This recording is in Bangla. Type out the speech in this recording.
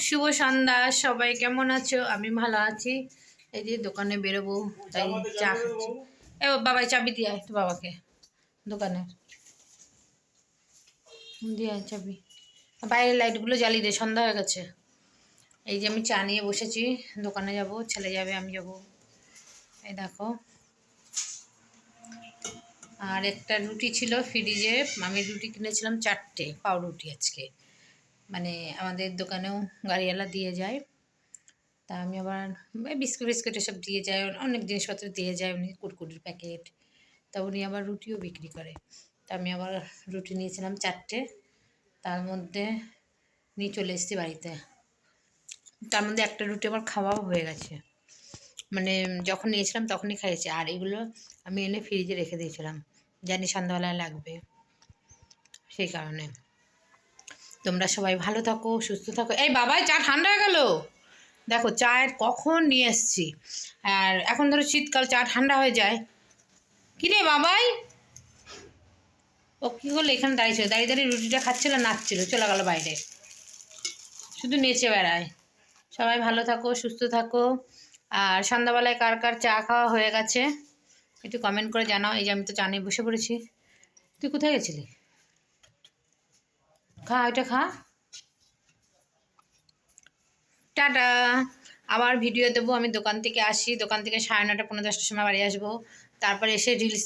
শুভ সন্ধ্যা, সবাই কেমন আছো? আমি ভালো আছি। এই যে দোকানে বেরোবো, তাই চা খাচ্ছি। এ বাবাই চাবি দিয়ে আয় তো বাবাকে। দোকানের দিয়ে চাবি। বাইরের লাইটগুলো জ্বালিয়ে দে, সন্ধ্যা হয়ে গেছে। এই যে আমি চা নিয়ে বসেছি, দোকানে যাব, ছেলে যাবে, আমি যাব। এই দেখো। আর একটা রুটি ছিল ফ্রিজে, আমি রুটি কিনেছিলাম চারটে, পাউরুটি আজকে। মানে আমাদের দোকানেও গাড়িওয়ালা দিয়ে যায়। তা আমি আবার বিস্কুট বিস্কুট এসব দিয়ে যায়, অনেক জিনিসপত্র দিয়ে যায়, উনি কুরকুরির প্যাকেট। তা উনি আবার রুটিও বিক্রি করে। তা আমি আবার রুটি নিয়েছিলাম চারটে, তার মধ্যে নিয়ে চলে এসেছি বাড়িতে। তার মধ্যে একটা রুটি আমার খাওয়াও হয়ে গেছে। মানে যখন নিয়েছিলাম তখনই খাইয়েছি। আর এগুলো আমি এনে ফ্রিজে রেখে দিয়েছিলাম। জানি সন্ধ্যাবেলায় লাগবে। সেই কারণে। তোমরা সবাই ভালো থাকো, সুস্থ থাকো। এই বাবাই চা ঠান্ডা হয়ে গেল? দেখো, চায়ের কখন নিয়ে এসছি। আর এখন ধরো শীতকাল চা ঠান্ডা হয়ে যায়। কী রে বাবাই? ও কী করল এখানে দাঁড়িয়ে দাঁড়িয়েছিল দাঁড়িয়ে দাঁড়িয়ে রুটিটা খাচ্ছিল, নাচছিল। চলে গেলো বাইরে। শুধু নেচে বেড়ায়। সবাই ভালো থাকো, সুস্থ থাকো। আর সন্ধ্যাবেলায় কার কার চা খাওয়া হয়ে গেছে, একটু কমেন্ট করে জানাও। এই যে আমি তো চা নিয়ে বসে পড়েছি। তুই কোথায় গেছিলি? খা, ওইটা খা। টাটা। আবার ভিডিও দেবো, আমি দোকান থেকে আসি। দোকান থেকে সাড়ে নটা পনেরো দশটার সময় বাড়ি আসব। তারপরে এসে রিলস